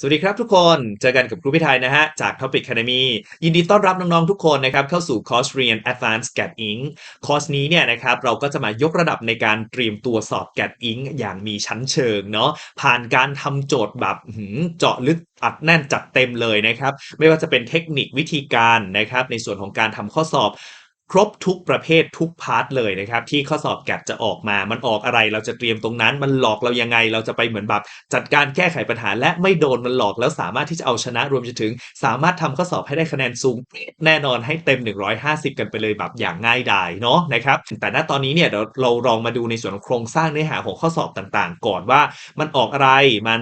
สวัสดีครับทุกคนเจอกันกับครูพิไทยนะฮะ จาก Topic Academy ยินดีต้อนรับน้อง ๆ ทุกคนนะครับ เข้าสู่คอร์สเรียน Advanced GAT Ink คอร์สนี้เนี่ยนะครับ เราก็จะมายกระดับในการเตรียมตัวสอบ GAT Ink อย่างมีชั้นเชิงเนาะผ่านการทำโจทย์แบบเจาะลึกอัดแน่นจัดเต็มเลยนะครับ ไม่ว่าจะเป็นเทคนิควิธีการนะครับ ในส่วนของการทำข้อสอบ ครบทุกประเภททุกพาร์ทเลยนะครับ ที่ข้อสอบแกดจะออกมา มันออกอะไรเราจะเตรียมตรงนั้น มันหลอกเรายังไง เราจะไปเหมือนแบบจัดการแก้ไขปัญหา และไม่โดนมันหลอกแล้วสามารถที่จะเอาชนะรวมถึง สามารถทำข้อสอบให้ได้คะแนนสูงแน่นอนให้เต็ม 150 กันไปเลยแบบอย่างง่ายดายเนาะนะครับแต่ณตอนนี้เนี่ยเดี๋ยวเราลองมาดูในส่วนของโครงสร้างเนื้อหาของข้อสอบต่างๆ ก่อนว่ามันออกอะไรมัน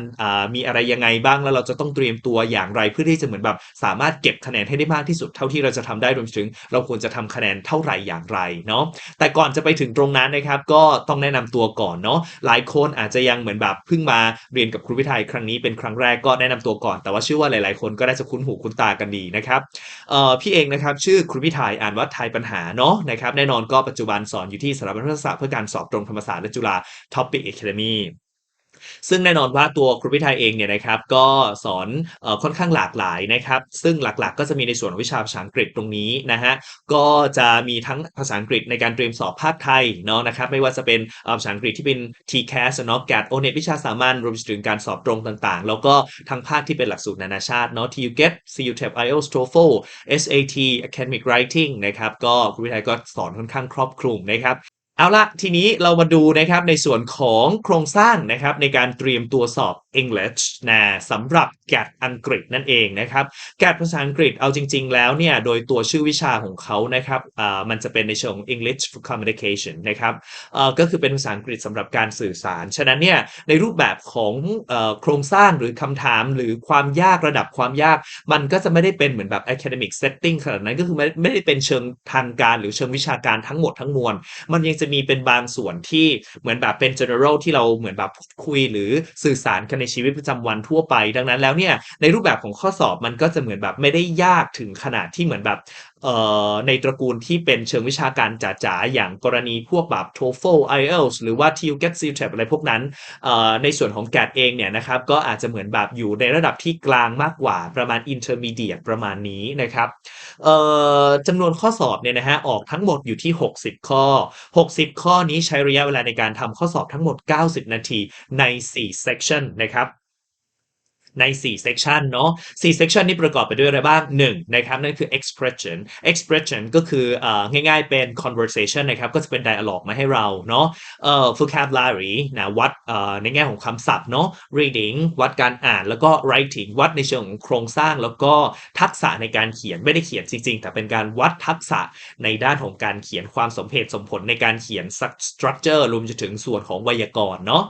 มีอะไรยังไงบ้างแล้วเราจะต้องเตรียมตัวอย่างไรเพื่อที่จะเหมือนแบบสามารถเก็บคะแนนให้ได้มากที่สุดเท่าที่เราจะทำได้รวมถึง เราควรจะทำคะแนนเท่าไหร่อย่างไรเนาะแต่ก่อนจะไปถึงตรงนั้นนะครับ ก็ต้องแนะนำตัวก่อนเนาะหลายคนอาจจะยังเหมือนแบบเพิ่งมาเรียนกับครูพิไทยครั้งนี้เป็นครั้งแรกก็แนะนำตัวก่อน แต่ว่าเชื่อว่าหลาย ๆ คนก็ได้จะคุ้นหูคุ้นตากันดีนะครับเอ่อพี่เองนะครับชื่อครูพิไทยอ่านว่าไทยปัญหาเนาะนะครับแน่นอนก็ปัจจุบันสอนอยู่ที่สถาบันรัฐศาสตร์เพื่อการสอบตรงธรรมศาสตร์และจุฬา Topic Academy ซึ่งแน่นอนว่าตัวครูพิไทยเองเนี่ยนะครับก็สอนอค่อนข้างหลากหลายนะครับ ซึ่งหลักๆ ก็จะมีในส่วนวิชาภาษาอังกฤษตรงนี้นะฮะก็จะมีทั้งภาษาอังกฤษในการเตรียมสอบภาคไทยเนาะนะครับไม่ว่าจะเป็นภาษาอังกฤษที่เป็น TCAS เนาะ GAT o n e t วิชาสามัญรวมถึงการสอบตรงต่างๆ แล้วก็ทั้งภาคที่เป็นหลักสูตรนานาชาติเนาะ TUGET CUTEP IELTS TOEFL SAT Academic Writing นะครับก็ครูพิไทยก็สอนค่อนข้างครอบคลุมนะครับ เอาละทีนี้เรามาดูนะครับในส่วนของโครงสร้างนะครับในการเตรียมตัวสอบ English นะสำหรับแกดอังกฤษนั่นเองนะครับแกดภาษาอังกฤษเอาจริง ๆ แล้วเนี่ยโดยตัวชื่อวิชาของเขานะครับมันจะเป็นในเชิงของ English for Communication นะครับก็คือเป็นภาษาอังกฤษสำหรับการสื่อสาร ฉะนั้นเนี่ยในรูปแบบของอโครงสร้างหรือคำถามหรือความยากระดับความยาก มันก็จะไม่ได้เป็นเหมือนแบบ academic setting ขนาดนั้นก็คือไม่ไม่ได้เป็นเชิงทางการหรือเชิงวิชาการทั้งหมดทั้งมวลมันยังจะะมีเป็นบางส่วนที่เหมือนแบบเป็น general ที่เราเหมือนแบบพูดคุยหรือสื่อสารกันในชีวิตประจำวันทั่วไป ดังนั้นแล้วเนี่ยในรูปแบบของข้อสอบมันก็จะเหมือนแบบไม่ได้ยากถึงขนาดที่เหมือนแบบ ในตระกูลที่เป็นเชิงวิชาการจ๋าๆ อย่างกรณีพวกแบบ TOEFL IELTS หรือว่า TUGET CUTEP อะไรพวกนั้น ในส่วนของ GAT เองเนี่ยนะครับก็อาจจะเหมือนแบบอยู่ในระดับที่กลางมากกว่าประมาณ intermediate ประมาณนี้นะครับจำนวนข้อสอบเนี่ยนะฮะออกทั้งหมดอยู่ที่ 60 ข้อ 60 ข้อนี้ใช้ระยะเวลาในการทำข้อสอบทั้งหมด 90 นาทีใน 4 section นะครับ ใน4 section เนาะ4 section นี้ประกอบไปด้วยอะไรบ้าง1นะครับนั่นคือ expression expression ก็คืออง่ายๆเป็น conversation นะครับก็จะเป็น dialogue มาให้เราเนาะเอ่อ vocabulary นะวัดในแง่ของคำศัพท์เนาะ reading วัดการอ่านแล้วก็ writing วัดในเชิงของโครงสร้างแล้วก็ทักษะในการเขียนไม่ได้เขียนจริงๆ แต่เป็นการวัดทักษะในด้านของการเขียนความสมเหตุสมผลในการเขียน structure รวมถึงส่วนของไวยากรณ์เนาะ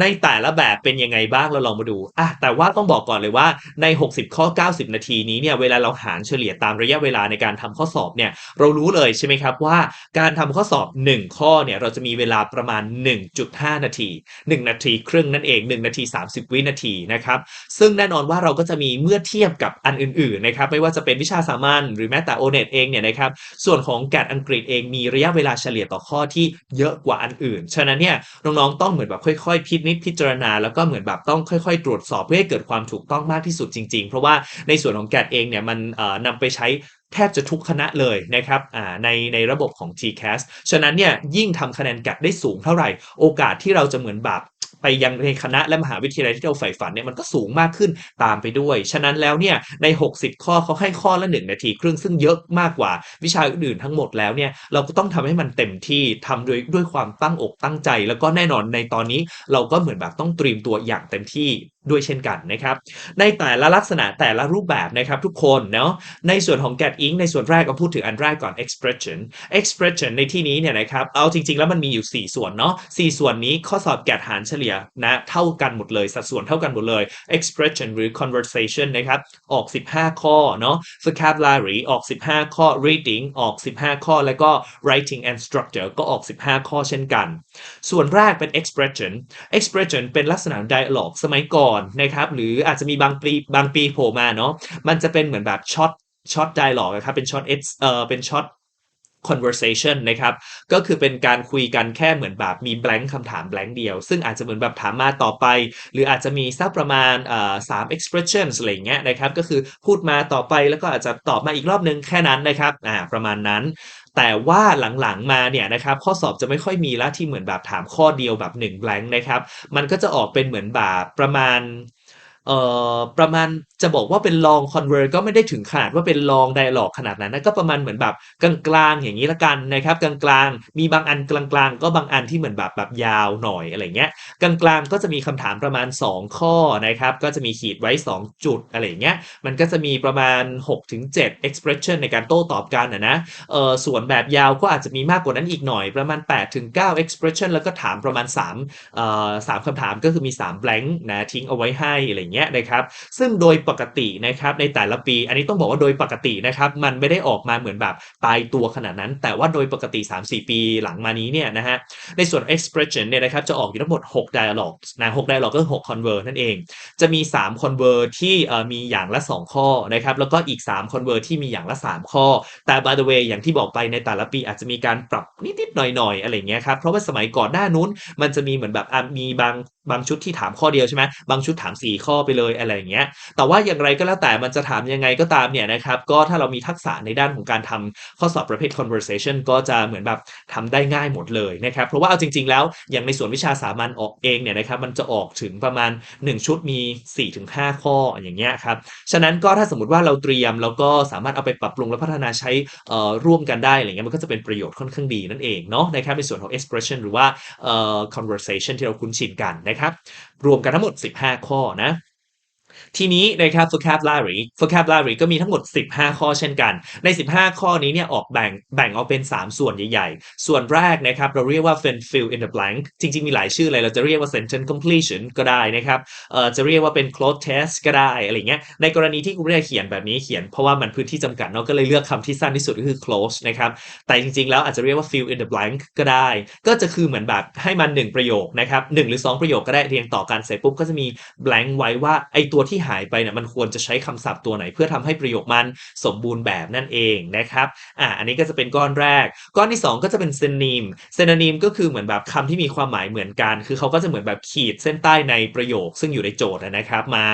ในแต่ละแบบเป็นยังไงบ้างเราลองมาดูอะแต่ว่าต้องบอกก่อนเลยว่าใน 60 ข้อ 90 นาทีนี้เนี่ยเวลาเราหารเฉลี่ยตามระยะเวลาในการทำข้อสอบเนี่ยเรารู้เลยใช่ไหมครับว่าการทำข้อสอบ 1 ข้อเนี่ยเราจะมีเวลาประมาณ 1.5 นาที 1 นาทีครึ่งนั่นเอง 1 นาที 30 วินาทีนะครับซึ่งแน่นอนว่าเราก็จะมีเมื่อเทียบกับอันอื่นๆนะครับไม่ว่าจะเป็นวิชาสามัญหรือแม้แต่ o n e t เองเนี่ยนะครับส่วนของแกดอังกฤษเองมีระยะเวลาเฉลี่ยต่อข้อที่เยอะกว่าอันอื่นฉะนั้นเนี่ยน้องๆต้องเหมือนแบบค่อย ๆ พินิดพิจารณา แล้วก็เหมือนแบบต้องค่อย ๆ ตรวจสอบเพื่อให้เกิดความถูกต้องมากที่สุดจริง ๆ เพราะว่าในส่วนของแกดเองเนี่ยมันเอานำไปใช้แทบจะทุกคณะเลยนะครับในในระบบของ TCAS ฉะนั้นเนี่ยยิ่งทำคะแนนแกดได้สูงเท่าไหร่ โอกาสที่เราจะเหมือนแบบ ไปยังในคณะและมหาวิทยาลัยที่เราใฝ่ฝันเนี่ยมันก็สูงมากขึ้นตามไปด้วย ฉะนั้นแล้วเนี่ยใน 60 ข้อเขาให้ข้อละ 1 นาทีครึ่งซึ่งเยอะมากกว่าวิชาอื่นทั้งหมดแล้วเนี่ยเราก็ต้องทำให้มันเต็มที่ทำด้วยด้วยความตั้งอกตั้งใจ แล้วก็แน่นอนในตอนนี้เราก็เหมือนแบบต้องเตรียมตัวอย่างเต็มที่ ด้วยเช่นกันนะครับ ในแต่ละลักษณะแต่ละรูปแบบนะครับทุกคนเนาะในส่วนของ get ink ในส่วนแรกก็พูดถึงอันแรกก่อน expression expression ในที่นี้เนี่ยนะครับเอาจริง ๆ แล้วมันมีอยู่ 4 ส่วนเนาะ4ส่วนนี้ข้อสอบ get หารเฉลี่ยนะเท่ากันหมดเลยสัดส่วนเท่ากันหมดเลย expression หรือ conversation นะครับออก 15 ข้อเนาะ vocabulary ออก 15 ข้อ reading ออก 15 ข้อ แล้วก็ writing and structure ก็ออก 15 ข้อเช่นกัน ส่วนแรกเป็น expression expression เป็นลักษณะ dialogue สมัยก่อนนะครับ หรืออาจจะมีบางปีบางปีโผล่มาเนาะมันจะเป็นเหมือนแบบช็อตช็อต dialogue นะครับเป็นช็อตเอเออเป็นช็อต conversation นะครับ ก็คือเป็นการคุยกันแค่เหมือนแบบมี blank คำถาม blank เดียว ซึ่งอาจจะเหมือนแบบถามมาต่อไป หรืออาจจะมีสักประมาณสาม expressions อะไรเงี้ยนะครับ ก็คือพูดมาต่อไปแล้วก็อาจจะตอบมาอีกรอบนึงแค่นั้นนะครับ อ่า ประมาณนั้น แต่ว่าหลังๆมาเนี่ยนะครับข้อสอบจะไม่ค่อยมีแล้วที่เหมือนแบบถามข้อเดียวแบบ1 blank นะครับ มันก็จะออกเป็นเหมือนแบบประมาณ เอ่อประมาณจะบอกว่าเป็น long convert ก็ไม่ได้ถึงขนาดว่าเป็น long dialogue ขนาดนั้นนะก็ประมาณเหมือนแบบกลางๆอย่างนี้ละกันนะครับกลางๆ มีบางอันกลางๆ ก็บางอันที่เหมือนแบบแบบยาวหน่อยอะไรเงี้ยกลางๆก็จะมีคำถามประมาณ 2 ข้อนะครับก็จะมีขีดไว้ 2 จุดอะไรเงี้ยมันก็จะมีประมาณ 6-7 expression ในการโต้ตอบกันนะนะเออส่วนแบบยาวก็อาจจะมีมากกว่านั้นอีกหน่อยประมาณ 8-9 expression แล้วก็ถามประมาณ3เอ่อสามคำถามก็คือมี3 blank นะทิ้งเอาไว้ให้อะไรเงี้ยนะครับ ซึ่งโดยปกตินะครับในแต่ละปี อันนี้ต้องบอกว่าโดยปกตินะครับมันไม่ได้ออกมาเหมือนแบบตายตัวขนาดนั้น แต่ว่าโดยปกติ 3-4 ปีหลังมานี้เนี่ยนะฮะในส่วน expression เนี่ยนะครับจะออกอยู่ทั้งหมด 6 dialogue นะ6 dialogue ก็คือ6 convert นั่นเอง จะมี 3 convert ที่เอ่มีอย่างละ 2 ข้อนะครับแล้วก็อีก 3 convert ที่มีอย่างละ 3 ข้อ แต่ by the way อย่างที่บอกไปในแต่ละปีอาจจะมีการปรับนิดๆหน่อยๆอะไรเงี้ยครับเพราะว่าสมัยก่อนหน้านู้นมันจะมีเหมือนแบบมีบางบางชุดที่ถามข้อเดียวใช่ไหมบางชุดถาม 4 ข้อไปเลยอะไรอย่างเงี้ย แต่ว่าอย่างไรก็แล้วแต่มันจะถามยังไงก็ตามเนี่ยนะครับ ก็ถ้าเรามีทักษะในด้านของการทำข้อสอบประเภท conversation ก็จะเหมือนแบบทำได้ง่ายหมดเลยนะครับ เพราะว่าเอาจริง ๆ แล้วอย่างในส่วนวิชาสามัญออกเองเนี่ยนะครับมันจะออกถึงประมาณ 1 ชุดมี 4-5 ข้ออย่างเงี้ยครับ ฉะนั้นก็ถ้าสมมติว่าเราเตรียมแล้วก็สามารถเอาไปปรับปรุงและพัฒนาใช้ร่วมกันได้อะไรเงี้ยมันก็จะเป็นประโยชน์ค่อนข้างดีนั่นเองเนาะนะครับในส่วนของ expression หรือว่า conversation ที่เราคุ้นชินกันนะครับ รวมกันทั้งหมด 15 ข้อนะ ทีนี้นะครับ vocabulary vocabulary ก็มีทั้งหมด 15 ข้อเช่นกัน ใน 15 ข้อนี้เนี่ยออกแบ่งแบ่งออกเป็น 3 ส่วนใหญ่ๆ ส่วนแรกนะครับเราเรียกว่า fill fill in the blank จริงๆ มีหลายชื่อเลยเราจะเรียกว่า sentence completion ก็ได้นะครับเอ่อจะเรียกว่าเป็น cloth test ก็ได้อะไรเงี้ยในกรณีที่คุณเรียกเขียนแบบนี้เขียนเพราะว่ามันพื้นที่จำกัดเนาะก็เลยเลือกคำที่สั้นที่สุดก็คือ close นะครับแต่จริงๆ แล้วอาจจะเรียกว่า fill in the blank ก็ได้ ก็จะคือเหมือนแบบให้มัน 1 ประโยคนะครับ1หรือ 2 ประโยคก็ได้เรียงต่อกันเสร็จปุ๊บก็จะมี blank ไว้ว่าไอตัวที่หายไปเนี่ยมันควรจะใช้คำศัพท์ตัวไหน เพื่อทำให้ประโยคมันสมบูรณ์แบบนั่นเองนะครับอ่าอันนี้ก็จะเป็นก้อนแรก ก้อนที่ 2 ก็จะเป็น synonym synonym ก็คือเหมือนแบบคำที่มีความหมายเหมือนกัน คือเขาก็จะเหมือนแบบขีดเส้นใต้ในประโยค ซึ่งอยู่ในโจทย์นะครับ มา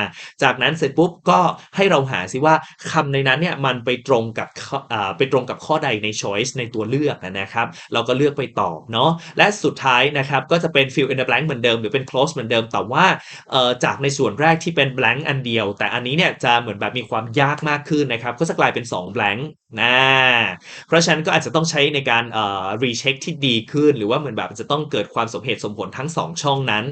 จากนั้นเสร็จปุ๊บก็ให้เราหาซิว่าคำในนั้นเนี่ยมันไปตรงกับข้ออ่าไปตรงกับข้อใดใน choice ในตัวเลือกนะครับ เราก็เลือกไปตอบเนาะและสุดท้ายนะครับก็จะเป็น fill in the blank เหมือนเดิมหรือเป็น close เหมือนเดิมแต่ว่าเอ่อจากในส่วนแรกที่เป็น blank อันเดียว แต่อันนี้เนี่ยจะเหมือนแบบมีความยากมากขึ้นนะครับ ก็จะกลายเป็น2 blank นะเพราะฉะนั้นก็อาจจะต้องใช้ในการเอ่อ recheck ที่ดีขึ้น หรือว่าเหมือนแบบจะต้องเกิดความสมเหตุสมผลทั้ง 2 ช่องนั้น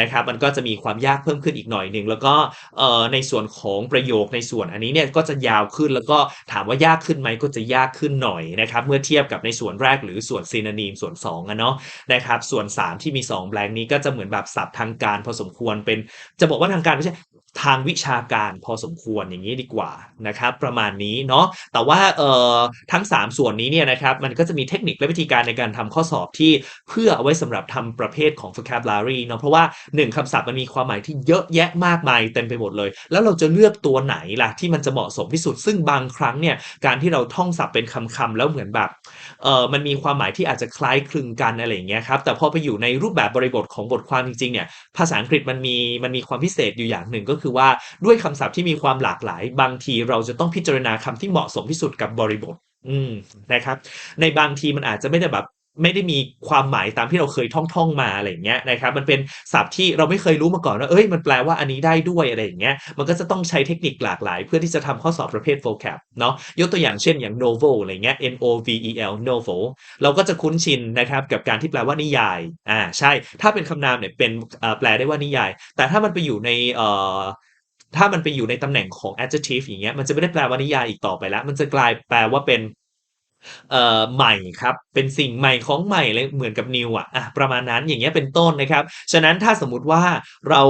นะครับ มันก็จะมีความยากเพิ่มขึ้นอีกหน่อยหนึ่งแล้วก็เอ่อในส่วนของประโยคในส่วนอันนี้เนี่ยก็จะยาวขึ้นแล้วก็ถามว่ายากขึ้นไหมก็จะยากขึ้นหน่อยนะครับ เมื่อเทียบกับในส่วนแรกหรือส่วน synonym ส่วน2อะเนาะนะครับส่วน 3 ที่มี2 blank นี้ก็จะเหมือนแบบศัพท์ทางการพอสมควรเป็น จะบอกว่าทางการไม่ใช่ ทางวิชาการพอสมควรอย่างนี้ดีกว่านะครับ ประมาณนี้เนาะแต่ว่าเอ่อทั้ง 3 ส่วนนี้เนี่ยนะครับมันก็จะมีเทคนิคและวิธีการในการทำข้อสอบที่เพื่อเอาไว้สำหรับทำประเภทของ vocabulary เนาะเพราะว่า 1คำศัพท์มันมีความหมายที่เยอะแยะมากมายเต็มไปหมดเลย แล้วเราจะเลือกตัวไหนล่ะที่มันจะเหมาะสมที่สุด ซึ่งบางครั้งเนี่ยการที่เราท่องศัพท์เป็นคำๆแล้วเหมือนแบบเออมันมีความหมายที่อาจจะคล้ายคลึงกันอะไรอย่างเงี้ยครับแต่พอไปอยู่ในรูปแบบบริบทของบทความจริงๆเนี่ยภาษาอังกฤษมันมีมันมีความพิเศษอยู่อย่างหนึ่งก็คือือว่าด้วยคำศัพท์ที่มีความหลากหลาย บางทีเราจะต้องพิจารณาคำที่เหมาะสมที่สุดกับบริบทอืมนะครับ ในบางทีมันอาจจะไม่ได้แบบ ไม่ได้มีความหมายตามที่เราเคยท่องท่องมาอะไรอย่างเงี้ยนะครับ มันเป็นศัพท์ที่เราไม่เคยรู้มาก่อนว่าเอ้ยมันแปลว่าอันนี้ได้ด้วยอะไรอย่างเงี้ยมันก็จะต้องใช้เทคนิคหลากหลาย เพื่อที่จะทำข้อสอบประเภท vocab เนาะยกตัวอย่างเช่นอย่าง novel อะไรเงี้ย n o v e l novel เราก็จะคุ้นชินนะครับกับการที่แปลว่านิยายอ่าใช่ ถ้าเป็นคำนามเนี่ยเป็นแปลได้ว่านิยาย แต่ถ้ามันไปอยู่ในเอ่อถ้ามันไปอยู่ในตำแหน่งของ adjective อย่างเงี้ยมันจะไม่ได้แปลว่านิยายอีกต่อไปแล้ว มันจะกลายแปลว่าเป็นเอ่อใหม่ครับ เป็นสิ่งใหม่ของใหม่เลยเหมือนกับ new อะอะประมาณนั้นอย่างเงี้ยเป็นต้นนะครับ ฉะนั้นถ้าสมมุติว่าเรา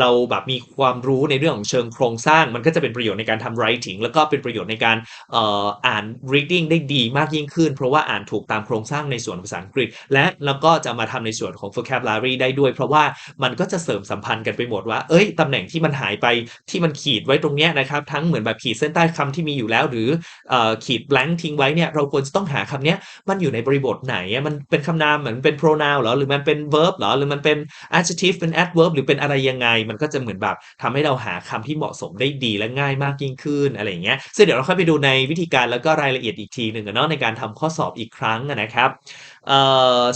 เราแบบมีความรู้ในเรื่องของเชิงโครงสร้าง มันก็จะเป็นประโยชน์ในการทำ writing แล้วก็เป็นประโยชน์ในการอ่ออ่าน reading ได้ดีมากยิ่งขึ้น เพราะว่าอ่านถูกตามโครงสร้างในส่วนภาษาอังกฤษ และแล้วก็จะมาทำในส่วนของ vocabulary ได้ด้วย เพราะว่ามันก็จะเสริมสัมพันธ์กันไปหมดว่าเอ้ยตำแหน่งที่มันหายไปที่มันขีดไว้ตรงเนี้ยนะครับทั้งเหมือนแบบขีดเส้นใต้คำที่มีอยู่แล้ว หรือออขีด blank ทิ้งไว้เนี่ยเราควรจะต้องหาคำเนี้ยมันอยู่ในบริบทไหน มันเป็นคำนามเหมือนเป็น pronoun เหรอ หรือมันเป็น verb เหรอ หรือมันเป็น adjective เป็น adverb หรือเป็นอะไรยังไง มันก็จะเหมือนแบบทำให้เราหาคำที่เหมาะสมได้ดีและง่ายมากยิ่งขึ้นอะไรอย่างเงี้ยซึ่งเดี๋ยวเราค่อยไปดูในวิธีการแล้วก็รายละเอียดอีกทีหนึ่งอะเนาะในการทำข้อสอบอีกครั้งนะครับ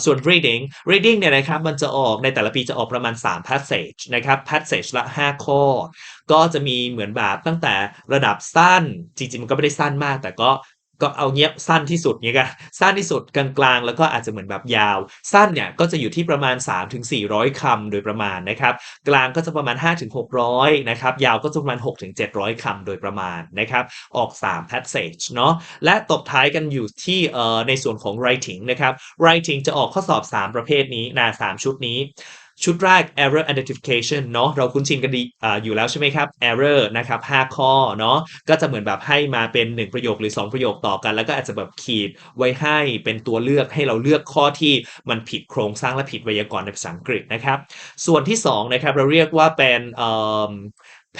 ส่วน reading reading เนี่ยนะครับมันจะออกในแต่ละปีจะออกประมาณ 3 passage นะครับ passage ละ 5 ข้อ ก็จะมีเหมือนแบบตั้งแต่ระดับสั้น จริงๆ มันก็ไม่ได้สั้นมาก แต่ก็ ก็เอาเงี้ยสั้นที่สุดเงี้ยกันสั้นที่สุดกลางๆ แล้วก็อาจจะเหมือนแบบยาว สั้นเนี่ยก็จะอยู่ที่ประมาณ 3-400คำโดยประมาณนะครับกลางก็จะประมาณ 5-600นะครับยาวก็จะประมาณ 6-700คำโดยประมาณนะครับออก 3 passage เนาะและตบท้ายกันอยู่ที่เอ่อในส่วนของ writing นะครับ writing จะออกข้อสอบ 3 ประเภทนี้นะ3ชุดนี้ ชุดแรก error identification เนาะเราคุ้นชินกันดีออยู่แล้วใช่ไหมครับ error นะครับ5ข้อเนาะก็จะเหมือนแบบให้มาเป็น 1 ประโยคหรือ 2 ประโยคต่อกัน แล้วก็อาจจะแบบขีดไว้ให้เป็นตัวเลือกให้เราเลือกข้อที่มันผิดโครงสร้างและผิดไวยากรณ์ในภาษาอังกฤษนะครับ ส่วนที่2นะครับเราเรียกว่าเป็น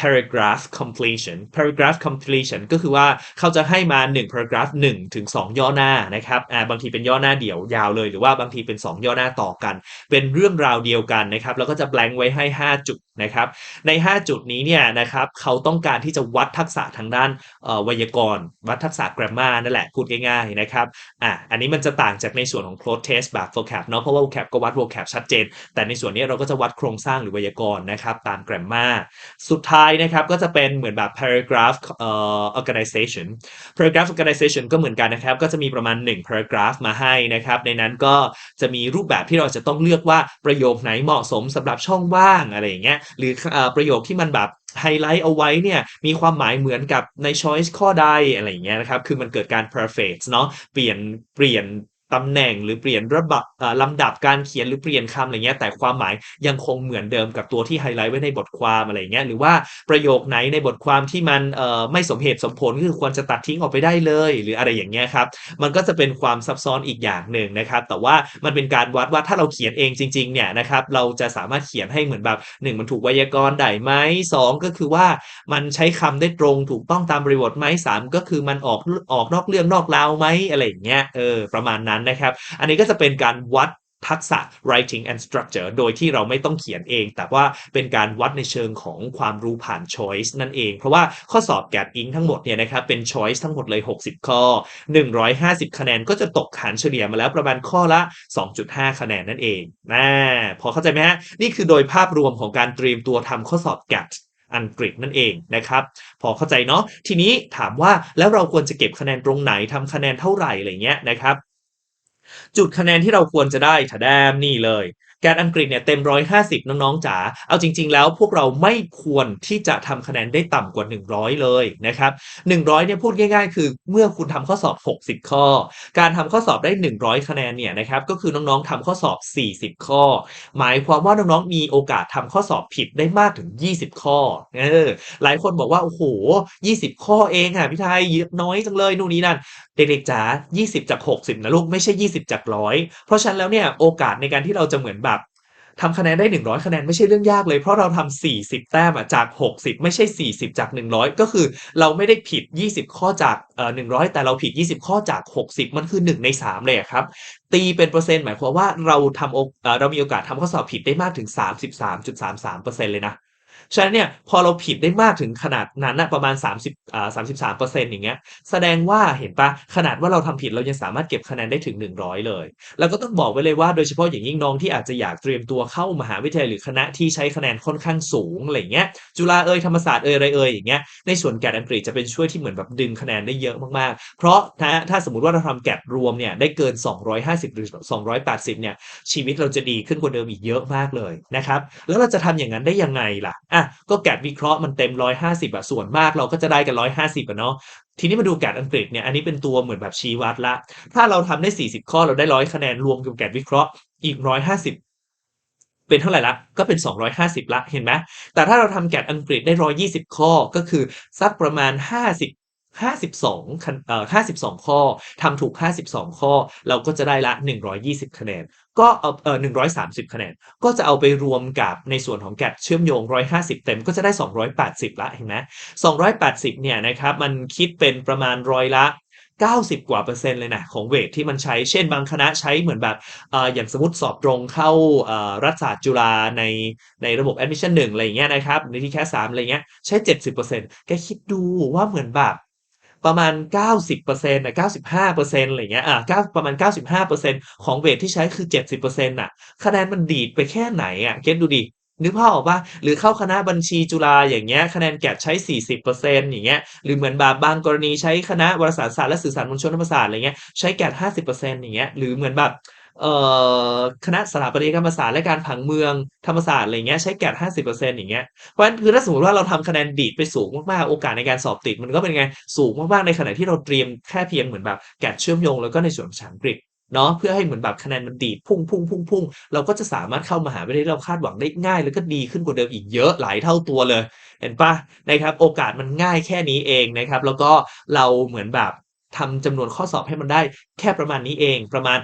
paragraph completion paragraph completion ก็คือว่าเขาจะให้มา 1 paragraph 1ถึง2ย่อหน้านะครับอ่าบางทีเป็นย่อหน้าเดี่ยวยาวเลยหรือว่าบางทีเป็น 2 ย่อหน้าต่อกัน เป็นเรื่องราวเดียวกันนะครับ แล้วก็จะ blank ไว้ให้ 5 จุดนะครับ ใน 5 จุดนี้เนี่ยนะครับเขาต้องการที่จะวัดทักษะทางด้านไวยากรณ์ วัดทักษะ grammar นั่นแหละพูดง่ายๆนะครับอะอันนี้มันจะต่างจากในส่วนของ close test แบบ vocab เนาะเพราะว่า vocab ก็วัด vocab ชัดเจน แต่ในส่วนนี้เราก็จะวัดโครงสร้างหรือไวยากรณ์นะครับตาม grammar สุดท้ายนะครับก็จะเป็นเหมือนแบบ paragraph เอ่อ organization paragraph organization ก็เหมือนกันนะครับ ก็จะมีประมาณ 1 paragraph มาให้นะครับ ในนั้นก็จะมีรูปแบบที่เราจะต้องเลือกว่าประโยคไหนเหมาะสมสำหรับช่องว่างอะไรอย่างเงี้ยหรืออประโยคที่มันแบบไฮไลท์เอาไว้เนี่ยมีความหมายเหมือนกับใน choice ข้อใดอะไรอย่างเงี้ยนะครับ คือมันเกิดการ perfect เนาะเปลี่ยนเปลี่ยน ตำแหน่งหรือเปลี่ยนระดับลำดับการเขียนหรือเปลี่ยนคำอะไรเงี้ยแต่ความหมายยังคงเหมือนเดิมกับตัวที่ไฮไลท์ไว้ในบทความอะไรเงี้ยหรือว่าประโยคไหนในบทความที่มันไม่สมเหตุสมผลก็คือควรจะตัดทิ้งออกไปได้เลย หรืออะไรอย่างเงี้ยครับมันก็จะเป็นความซับซ้อนอีกอย่างหนึ่งนะครับแต่ว่ามันเป็นการวัดว่าถ้าเราเขียนเองจริงๆเนี่ยนะครับเราจะสามารถเขียนให้เหมือนแบบหนึ่งมันถูกไวยากรณ์ได้ไหมสองก็คือว่ามันใช้คำได้ตรงถูกต้องตามบริบทไหมสามก็คือมันออกออกนอกเรื่องนอกราวไหมอะไรอย่างเงี้ยเออประมาณนั้นนะครับ อันนี้ก็จะเป็นการวัดทักษะ writing and structure โดยที่เราไม่ต้องเขียนเอง แต่ว่าเป็นการวัดในเชิงของความรู้ผ่าน choice นั่นเอง เพราะว่าข้อสอบ GAT Ing ทั้งหมดเนี่ยนะครับเป็น choice ทั้งหมดเลย 60 ข้อ 150 คะแนนก็จะตกฐานเฉลี่ยมาแล้วประมาณข้อละ 2.5 คะแนนนั่นเองนะพอเข้าใจไหมฮะ นี่คือโดยภาพรวมของการเตรียมตัวทำข้อสอบ GAT อังกฤษนั่นเองนะครับ พอเข้าใจเนาะทีนี้ถามว่าแล้วเราควรจะเก็บคะแนนตรงไหนทำคะแนนเท่าไหร่อะไรเงี้ยนะครับ จุดคะแนนที่เราควรจะได้ถาแดมนี่เลยแกนอังกฤษเนี่ยเต็ม 150 น้องๆจ๋า เอาจริง ๆ แล้วพวกเราไม่ควรที่จะทำคะแนนได้ต่ำกว่า 100 เลยนะครับ 100 เนี่ยพูดง่าย ๆ คือเมื่อคุณทำข้อสอบ 60 ข้อ การทำข้อสอบได้ 100 คะแนนเนี่ยนะครับ ก็คือน้องๆทำข้อสอบ 40 ข้อ หมายความว่าน้องๆมีโอกาสทำข้อสอบผิดได้มากถึง 20 ข้อ เออ หลายคนบอกว่า โอ้โห 20 ข้อเองอะพี่ไทยน้อยจังเลย นู่นนี่นั่นเด็กๆจ๋า20 จาก 60 นะลูกไม่ใช่ 20 จาก100เพราะฉะนั้นแล้วเนี่ยโอกาสในการที่เราจะเหมือนแบบทำคะแนนได้ 100 คะแนนไม่ใช่เรื่องยากเลย เพราะเราทำ40 แต้มอะจาก 60 ไม่ใช่ 40 จาก 100 ก็คือเราไม่ได้ผิด 20 ข้อจากเอ่อ100 แต่เราผิด 20 ข้อจาก 60 มันคือ 1 ใน 3 เลยครับ ตีเป็นเปอร์เซ็นต์หมายความว่าเราทำโอเอ่อเรามีโอกาสทำข้อสอบผิดได้มากถึง 33.33%เลยนะ ฉะนั้นเนี่ยพอเราผิดได้มากถึงขนาดนั้นนะประมาณ 30อ่า33เปอร์เซ็นต์อย่างเงี้ยแสดงว่าเห็นปะขนาดว่าเราทำผิดเรายังสามารถเก็บคะแนนได้ถึง 100 เลย แล้วก็ต้องบอกไว้เลยว่าโดยเฉพาะอย่างยิ่งน้องที่อาจจะอยากเตรียมตัวเข้ามหาวิทยาลัยหรือคณะที่ใช้คะแนนค่อนข้างสูงอะไรเงี้ยจุฬาเอยธรรมศาสตร์เอยอะไรเอยอย่างเงี้ยในส่วนแกดอังกฤษจะเป็นช่วยที่เหมือนแบบดึงคะแนนได้เยอะมากๆ เพราะถ้าถ้าสมมติว่าเราทำแกดรวมเนี่ยได้เกิน 250 หรือ 280เนี่ยชีวิตเราจะดีขึ้นกว่าเดิมอีกเยอะมากเลยนะครับแล้วเราจะทำอย่างนั้นได้ยังไงล่ะอะก็แกดวิเคราะห์มันเต็ม150อะส่วนมากเราก็จะได้กัน150อะเนาะทีนี้มาดูแกดอังกฤษเนี่ยอันนี้เป็นตัวเหมือนแบบชี้วัดละ ถ้าเราทำได้40ข้อเราได้100คะแนนรวมกับแกดวิเคราะห์อีก150เป็นเท่าไหร่ละก็เป็น 250 ละเห็นไหมแต่ถ้าเราทำแกดอังกฤษได้ 120 ข้อก็คือสักประมาณ 50 52คะเอ่อ52 ข้อทำถูก 52 ข้อ เราก็จะได้ละ 120 คะแนน ก็เอาเอ่อ130 คะแนน ก็จะเอาไปรวมกับในส่วนของแกดเชื่อมโยง 150 เต็มก็จะได้ 280 ละเห็นไหม280 เนี่ยนะครับมันคิดเป็นประมาณร้อยละ 90 กว่าเปอร์เซ็นต์เลยนะของเวทที่มันใช้ เช่นบางคณะใช้เหมือนแบบออย่างสมมติสอบตรงเข้ารัฐศาสตร์จุฬาในในระบบ admission 1 อะไรอย่างเงี้ยนะครับในที่แค่3อะไรเงี้ยใช้ 70%แกคิดดูว่าเหมือนแบบ ประมาณ 90%นะ95%อะไรเงี้ยอะ9ประมาณ 95%ของเวทที่ใช้คือ 70%น่ะ คะแนนมันดีดไปแค่ไหนอะเก็ตดูดินึกภาพออกป่ะหรือเข้าคณะบัญชีจุฬาอย่างเงี้ยคะแนนแกะใช้ 40%อย่างเงี้ยหรือเหมือนแบบบางกรณีใช้คณะวารสารศาสตร์และสื่อสารมวลชนธรรมศาสตร์อะไรเงี้ยใช้แกะ50%อย่างเงี้ยหรือเหมือนแบบ คณะสถาปัตยกรรมศาสตร์และการผังเมืองธรรมศาสตร์อะไรเงี้ยใช้แกด50%อร์เซ็นต์อย่างเงี้ยเพราะฉะนั้นคือถ้าสมมติว่าเราทำคะแนนดีดไปสูงมากๆ โอกาสในการสอบติด มันก็เป็นไงสูงมากๆในขณะที่เราเตรียมแค่เพียงเหมือนแบบแกดเชื่อมโยงแล้วก็ในส่วนภาษาอังกฤษเนาะเพื่อให้เหมือนแบบคะแนนมันดีดพุ่งพุ่งพุ่งพุ่งเราก็จะสามารถเข้ามหาวิทยาลัยเราคาดหวังได้ง่าย แล้วก็ดีขึ้นกว่าเดิมอีกเยอะหลายเท่าตัวเลย เห็นปะนะครับ โอกาสมันง่ายแค่นี้เองนะครับ แล้วก็เราเหมือนแบบ ทำจำนวนข้อสอบให้มันได้แค่ประมาณนี้เอง ประมาณ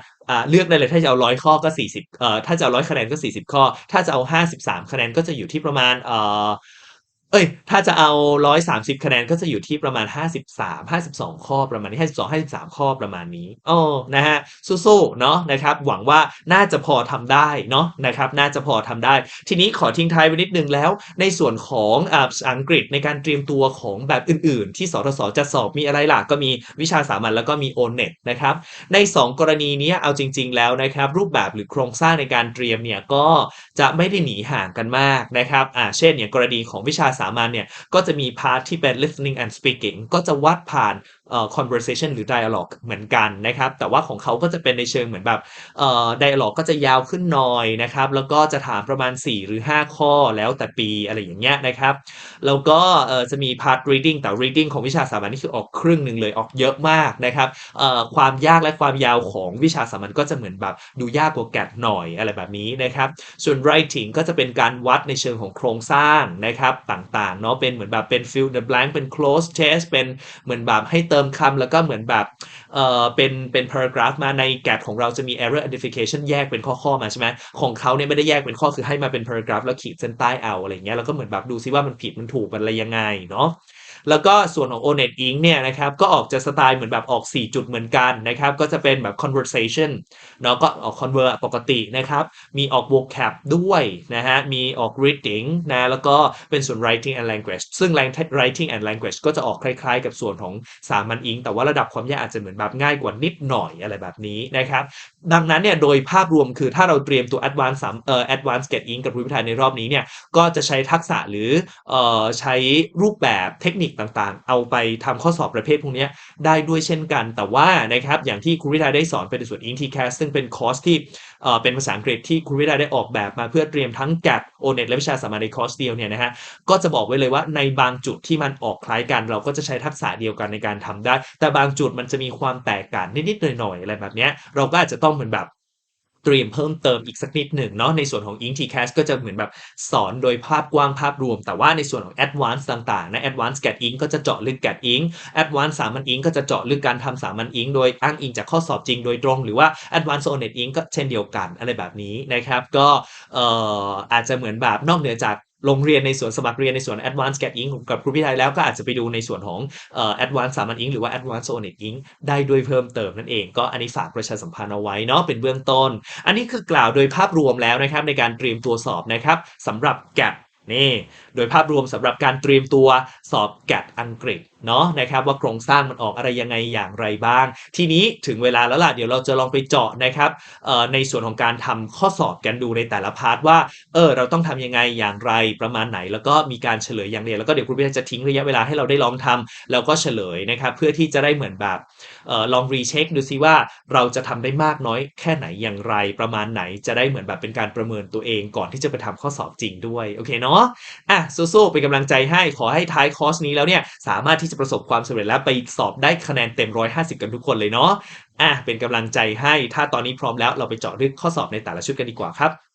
เลือกได้เลยถ้าจะเอาร้อยข้อก็ 40เอ่อถ้าจะเอาร้อยคะแนนก็ 40 ข้อ ถ้าจะเอา 53 คะแนนก็จะอยู่ที่ประมาณเอ่อ เอ้ย ถ้าจะเอา 130 คะแนนก็จะอยู่ที่ประมาณ 53 52 ข้อประมาณนี้ 52 53 ข้อประมาณนี้โอ้นะฮะ สู้ๆ เนาะนะครับ หวังว่าน่าจะพอทำได้เนาะนะครับ น่าจะพอทำได้ ทีนี้ขอทิ้งท้ายไว้นิดนึงแล้ว ในส่วนของอ่าอังกฤษในการเตรียมตัวของแบบอื่น ๆ ที่สทศจะสอบมีอะไรล่ะ ก็มีวิชาสามัญแล้วก็มี O-NET นะครับ ใน 2 กรณีนี้เอาจริง ๆ แล้วนะครับ รูปแบบหรือโครงสร้างในการเตรียมเนี่ยก็จะไม่ได้หนีห่างกันมากนะครับ อ่า เช่นอย่างกรณีของวิชาสามัญเนี่ยก็จะมีพาร์ทที่เป็น listening and speaking ก็จะวัดผ่าน conversation หรือ dialogue เหมือนกันนะครับ แต่ว่าของเขาก็จะเป็นในเชิงเหมือนแบบเอ่อ dialogue ก็จะยาวขึ้นหน่อยนะครับ แล้วก็จะถามประมาณ 4 หรือ 5 ข้อแล้วแต่ปีอะไรอย่างเงี้ยนะครับ แล้วก็เอ่อจะมี part reading แต่ reading ของวิชาสามัญนี่คือออกครึ่งหนึ่งเลยออกเยอะมากนะครับเอ่อความยากและความยาวของวิชาสามัญก็จะเหมือนแบบดูยากกว่าแกดหน่อยอะไรแบบนี้นะครับ ส่วน writing ก็จะเป็นการวัดในเชิงของโครงสร้างนะครับต่างๆเนาะเป็นเหมือนแบบเป็น fill the blank เป็น close test เป็นเหมือนแบบให้เติติมคำแล้วก็เหมือนแบบเออเป็นเป็น paragraph มาในแกดของเราจะมี error identification แยกเป็นข้อๆมาใช่ไหมของเขาเนี่ยไม่ได้แยกเป็นข้อคือให้มาเป็น paragraph แล้วขีดเส้นใต้เอาอะไรเงี้ยแล้วก็เหมือนแบบดูซิว่ามันผิดมันถูกมันอะไรยังไงเนาะ แล้วก็ส่วนของ Onet Ink เนี่ยนะครับก็ออกจะสไตล์เหมือนแบบออก 4 จุดเหมือนกันนะครับก็จะเป็นแบบ conversation เนาะก็ออก conver ปกตินะครับมีออก vocab ด้วยนะฮะมีออก reading นะแล้วก็เป็นส่วน writing and language ซึ่ง writing and language ก็จะออกคล้ายๆ กับส่วนของสามัญอิงแต่ว่าระดับความยากอาจจะเหมือนแบบง่ายกว่านิดหน่อยอะไรแบบนี้นะครับดังนั้นเนี่ยโดยภาพรวมคือถ้าเราเตรียมตัว advanced สามเอ่อ advanced get ink กับรูปถ่ายในรอบนี้เนี่ยก็จะใช้ทักษะหรือเอ่อใช้รูปแบบเทคนิคต่างๆ เอาไปทำข้อสอบประเภทพวกนี้ได้ด้วยเช่นกัน แต่ว่านะครับอย่างที่ครูวิทยาได้สอนเป็นในส่วน ink tcast ซึ่งเป็นคอร์สที่เป็นภาษาอังกฤษที่ครูวิทยาได้ออกแบบมาเพื่อเตรียมทั้ง GAT O-NET และวิชาสามัญในคอร์สเดียวเนี่ยนะฮะก็จะบอกไว้เลยว่าในบางจุดที่มันออกคล้ายกัน เราก็จะใช้ทักษะเดียวกันในการทำได้ แต่บางจุดมันจะมีความแตกต่างนิดๆหน่อยๆอะไรแบบนี้เราก็อาจจะต้องเหมือนแบบ เตรียมเพิ่มเติมอีกสักนิดหนึ่งเนาะในส่วนของ Ink TCAS ก็จะเหมือนแบบสอนโดยภาพกว้างภาพรวม แต่ว่าในส่วนของ Advanced ต่างๆนะ Advanced Get Ink ก็จะเจาะลึก g a t Ink Advanced สามัญ Ink ก็จะเจาะลึกการทำสามัญ Ink โดยอ้างอิงจากข้อสอบจริงโดยตรง หรือว่า Advanced Onet Ink ก็เช่นเดียวกันอะไรแบบนี้นะครับ ก็เอ่ออาจจะเหมือนแบบนอกเหนือจาก ลงเรียนในส่วนสมัครเรียนในส่วน Advanced Get Ink กับครูพิไทยแล้วก็อาจจะไปดูในส่วนของเอ่อ Advanced สามัญ Ink หรือว่า Advanced Onet Ink ได้ด้วยเพิ่มเติมนั่นเอง ก็อันนี้ฝากประชาสัมพันธ์เอาไว้เนาะเป็นเบื้องต้น อันนี้คือกล่าวโดยภาพรวมแล้วนะครับในการเตรียมตัวสอบนะครับสำหรับ g a นี่โดยภาพรวมสำหรับการเตรียมตัวสอบ g a อังกฤษเนาะนะครับว่าโครงสร้างมันออกอะไรยังไงอย่างไรบ้าง ทีนี้ถึงเวลาแล้วล่ะเดี๋ยวเราจะลองไปเจาะนะครับในส่วนของการทำข้อสอบกันดูในแต่ละพาร์ทว่าเออเราต้องทำยังไงอย่างไรประมาณไหน แล้วก็มีการเฉลยอย่างเดียวแล้วก็เดี๋ยวครูพิทัยจะทิ้งระยะเวลาให้เราได้ลองทำแล้วก็เฉลยนะครับเพื่อที่จะได้เหมือนแบบออลองรีเช็คดูซิว่าเราจะทำได้มากน้อยแค่ไหนอย่างไร ประมาณไหนจะได้เหมือนแบบเป็นการประเมินตัวเองก่อนที่จะไปทำข้อสอบจริงด้วยโอเคเนาะอะสู้ๆเป็นกำลังใจให้ขอให้ท้ายคอร์สนี้แล้วเนี่ยสามารถที่ที่จะประสบความสำเร็จและไปสอบได้คะแนนเต็ม 150 กันทุกคนเลยเนาะอะเป็นกำลังใจให้ถ้าตอนนี้พร้อมแล้วเราไปเจาะลึกข้อสอบในแต่ละชุดกันดีกว่าครับ